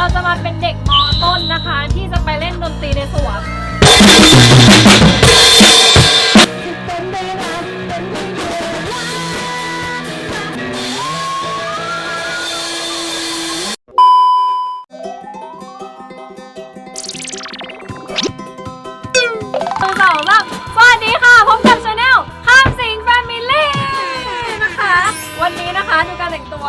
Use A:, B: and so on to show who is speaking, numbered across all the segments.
A: เราจะมาเป็นเด็กมอต้นนะคะ ที่จะไปเล่นดนตรีในสวนหนึ่งสองสามสวัสดีค่ะพบกับชาแนลข้ามสิงแฟมิลี่นะคะ วันนี้นะคะดูการแต่งตัว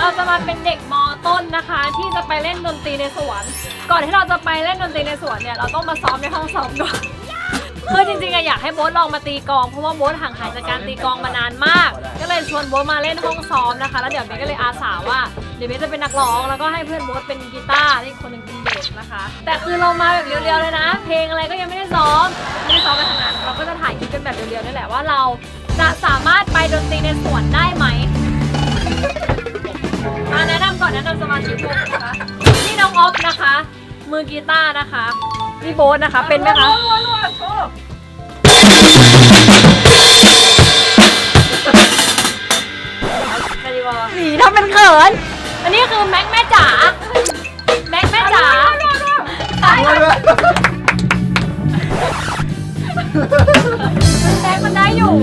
A: เราจะมาเป็นเด็กมอต้นนะคะ ที่จะไปเล่นดนตรีในสวนก่อนที่เราจะไปเล่นดนตรีในสวนเนี่ยเราต้องมาซ้อมในห้องซ้อมก่อนคือจริงๆอะอยากให้โบ๊ทลองมาตีกลองเพราะว่าโบ๊ทห่างหายจากการตีกลองมานานมาก ก็เลยชวนโบ๊ทมาเล่นห้องซ้อมนะคะ แล้วเดี๋ยวเบสก็เลยอาสาว่าเดี๋ยวเบสจะเป็นนักร้องแล้วก็ให้เพื่อนโบ๊ทเป็นกีตาร์อีกคนหนึ่งเป็นเบสนะคะ แต่คือเรามาแบบเรียวๆเลยนะ เพลงอะไรก็ยังไม่ได้ซ้อมไม่ได้ซ้อมไปทางนั้นเราก็จะถ่ายคลิปกันแบบเรียวๆนี่แหละว่าเราจะสามารถไปดนตรีในสวนได้ไหมมาแนะนำ ก่อนแนะนำสมาชิกวงนะคะนี่น้องออฟนะคะ มือกีตาร์นะคะนี่โบ๊ทนะคะ เป็นไหมคะคาริวอสีทำเป็นเขิน อันนี้คือแม็กแม่จ๋า แม็กแม่จ๋าแม็กมันได้อยู่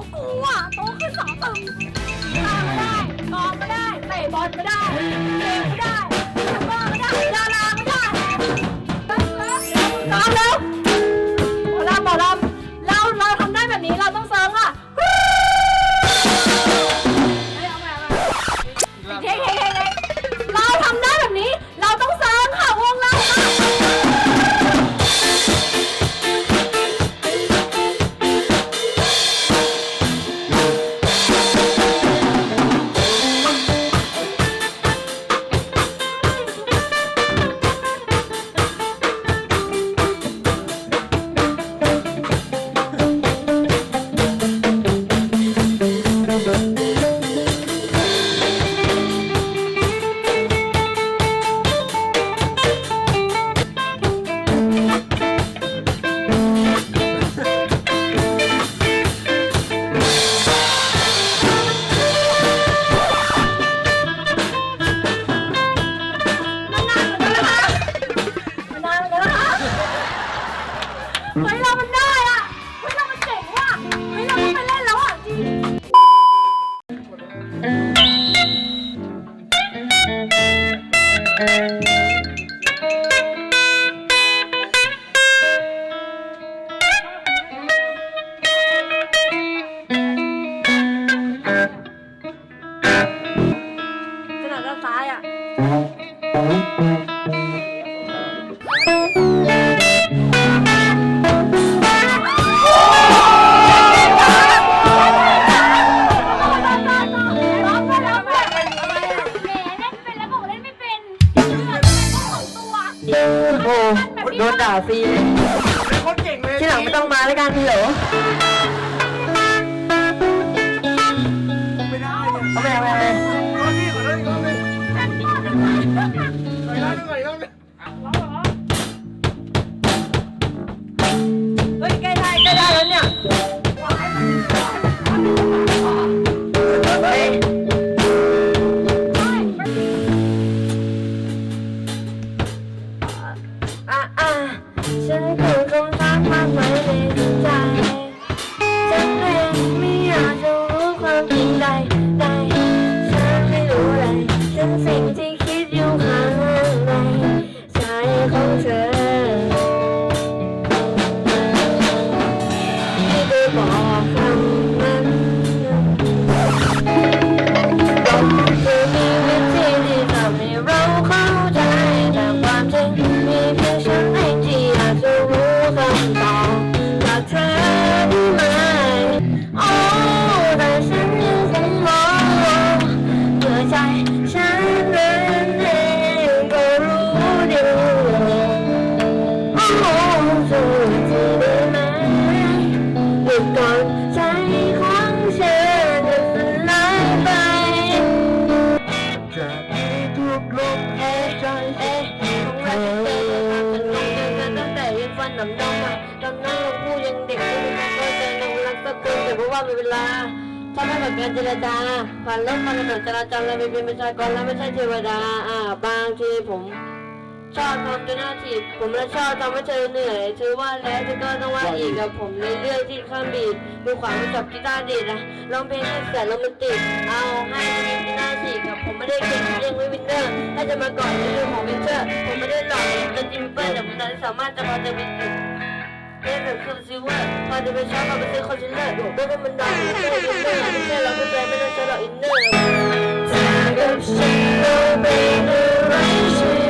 A: ะกูอะโตขึ้นสองตึงตามไม่ได้กอล์ฟไม่ได้เตะบอลไม่ได้
B: เล่
C: น
B: ไม่
C: ได้
B: ฟุตบอลไม่ได้ ต้องมาแล้วกันเหรอ เพราะว่าเป็นเวลาถ้าไม่แบบการเจรจาผ่านรถผ่านถนนจราจรเราไม่เป็นประชากรแล้วไม่ใช่เทวดา อ่า บางทีผมชอบทำจนหน้าที่ผมและชอบทำให้เธอเหนื่อยเธอว่าแล้วเธอก็ต้องว่าอีกกับผมเลยเลือกที่ข้ามบีดมือขวามาจับกีตาร์ดีดนะร้องเพลงให้แสนโรแมนติกเอาให้ทีมกีตาร์ฉีกกับผมไม่ได้เก่งยังไม่วินเนอร์ถ้าจะมาก่อนในเรื่องของวินเทอร์ผมไม่ได้หล่อเป็นจิมเปิลแต่ผมสามารถจะพอจะวินเล่นแคือซิลเวอร์พอจะไปช้อปพอไปซื้อคอนซีลเลอร์ไม่ได้มันดังไม่ใช่วินเนอร์ไม่ใช่เราไม่ใช่ไม่ต้องใช้เรออินเนอร์เธอกับฉันเราเป็นอะไรใช่ไหม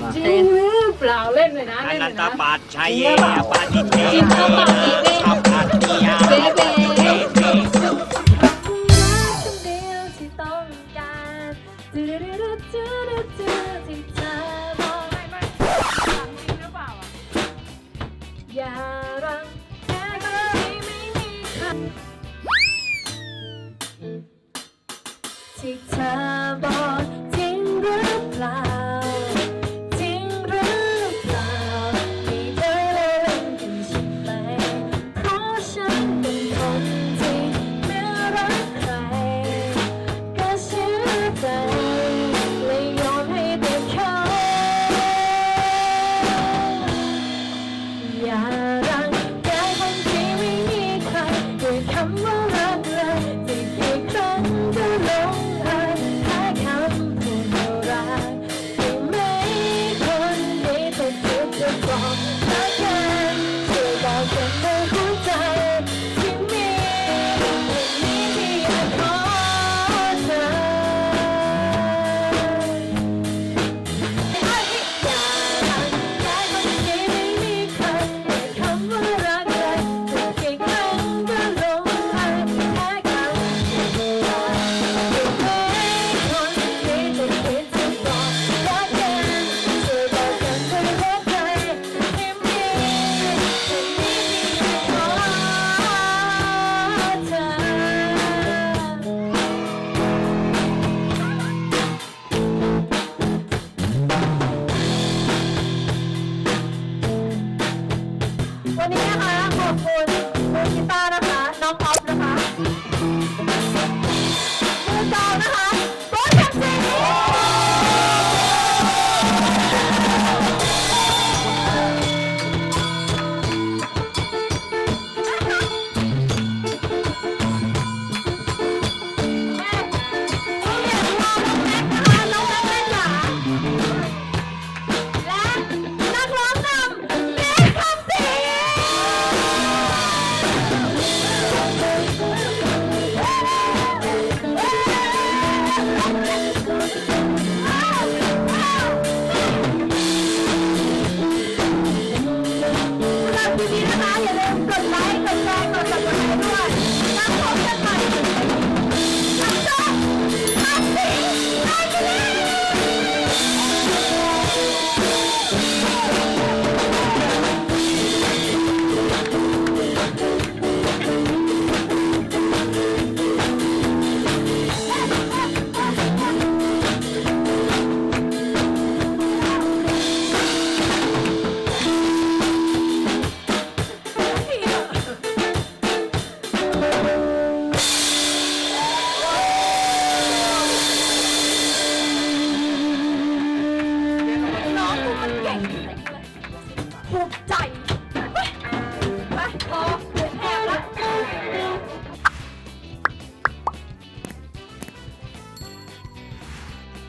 B: สาจริ
A: งหรือเปล่าเล่นเลยนะเล่นเลย
D: น
A: ย
D: ต
A: นะ
D: ปัจชัยปาติเต
A: จินตาปัจฉิเต
D: อัปปัตติยา
A: เบเบ
D: ที่เธ
A: อบอก